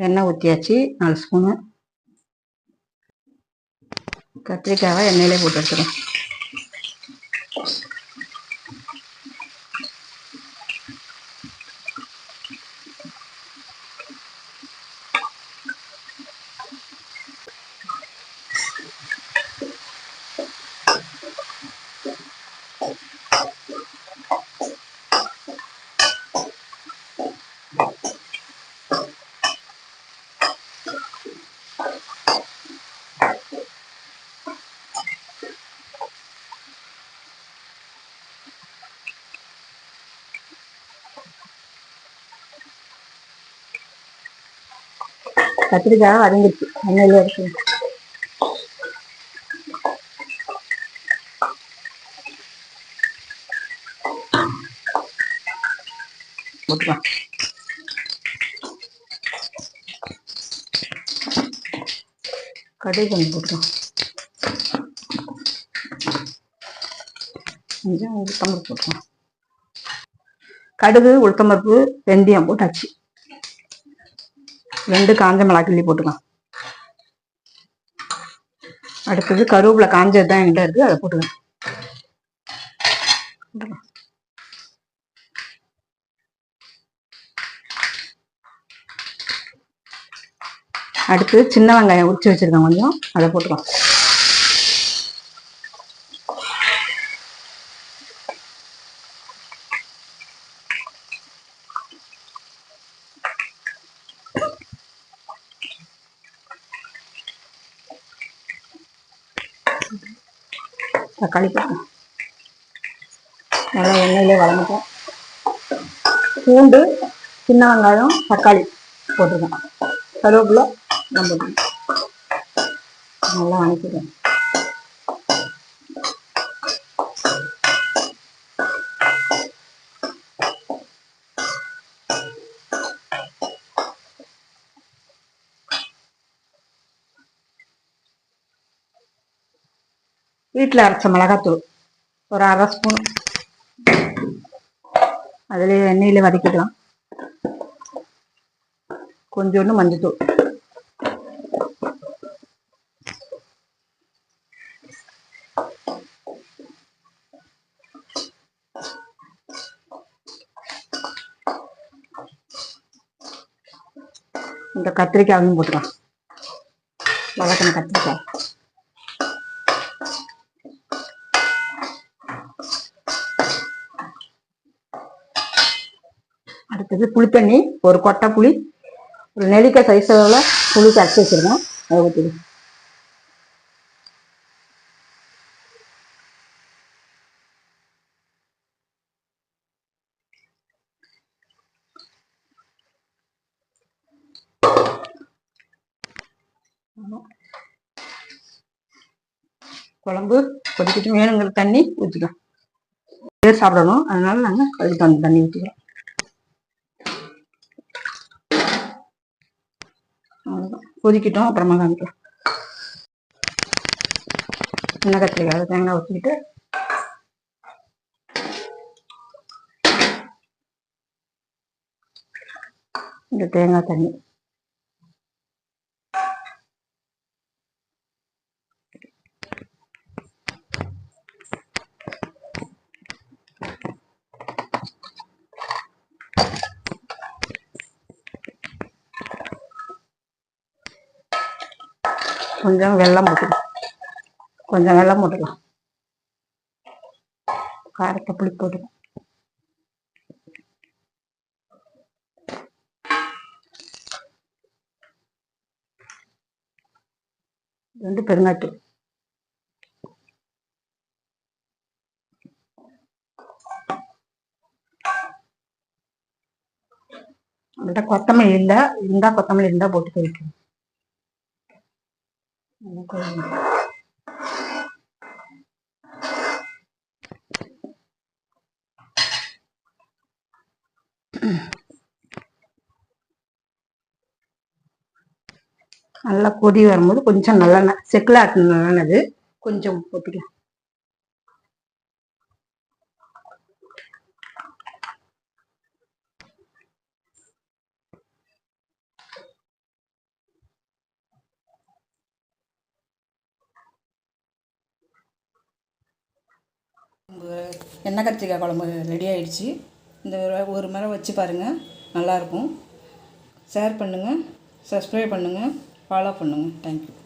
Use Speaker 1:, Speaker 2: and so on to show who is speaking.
Speaker 1: எண்ணெய் ஊற்றியாச்சு நாலு ஸ்பூனு கத்திரிக்காவை எண்ணெயிலே போட்டு எடுத்துக்கிறோம் கத்திரிக்காய் வதங்கிடுச்சு. எண்ணெயில இருக்கு போட்டுக்கலாம் கடுகு கொஞ்சம் போட்டுக்கலாம் கொஞ்சம் உளுத்தம்பருப்பு போட்டுக்கலாம் கடுகு உளுத்தம்பருப்பு வெந்தயம் போட்டாச்சு. ரெண்டு காஞ்ச மிளகா கிள்ளி போட்டுக்கலாம். அடுத்தது கருவேப்பிலை காஞ்சது தான் என்கிட்ட இருக்கு அதை போட்டுக்கலாம். போட்டுக்கலாம். அடுத்து சின்ன வெங்காயம் உரிச்சு வச்சிருக்கேன் கொஞ்சம் அதை போட்டுக்கலாம். தக்காளி போட்டுக்கலாம் நல்லா எண்ணெயிலே வளர்ந்துட்டோம் பூண்டு சின்ன வெங்காயம் தக்காளி போட்டுருக்கோம் கருவேப்பிலை நம்ம நல்லா வணக்கிடுவேன் வீட்டில் அரைச்ச மிளகாத்தூள் ஒரு அரை ஸ்பூன் அதில் எண்ணெயில் வதக்கிக்கலாம் கொஞ்சோண்டு மஞ்சத்தூள் இந்த கத்திரிக்காயும் போட்டுக்கலாம் வதக்கின கத்திரிக்காய் அடுத்தது புளித்தண்ணி ஒரு கொட்டை புளி ஒரு நெல்லிக்காய் சைஸ் அளவில் புளி கரைச்சி வச்சிருக்கேன். அதை ஊற்றிடு குழம்பு கொதிக்கிட்டு வேணுங்கிற தண்ணி ஊற்றிக்கலாம் பேர் சாப்பிடணும். அதனால நாங்கள் அதுக்கு அந்த தண்ணி ஊற்றிக்கிறோம் அவ்வளோதான் கொதிக்கிட்டோம் அப்புறமா காமிக்கலாம் எண்ணெய் கத்திரிக்காய் தேங்காய் ஊற்றிக்கிட்டு இந்த தேங்காய் தண்ணி. கொஞ்சம் வெள்ளம் போட்டுக்கலாம் கொஞ்சம் வெள்ளம் போட்டுக்கலாம் காரத்தை புளி போட்டுக்கலாம் இது வந்து பெருங்காட்டு. நம்மள்ட்ட கொத்தமல்லி இல்லை இருந்தா கொத்தமல்லி இருந்தா போட்டு வைக்கணும் நல்லா கொதி வரும்போது கொஞ்சம் நல்லெண்ணெய் செக்கில் ஆட்டின நல்லெண்ணெய் கொஞ்சம் போட்டுக்கலாம். எண்ணெய் கத்திரிக்காய் குழம்பு ரெடி ஆகிடுச்சி இந்த ஒரு ஒரு முறை வச்சு பாருங்கள் நல்லாயிருக்கும் ஷேர் பண்ணுங்கள் சப்ஸ்கிரைப் பண்ணுங்கள் ஃபாலோ பண்ணுங்கள் தேங்க்யூ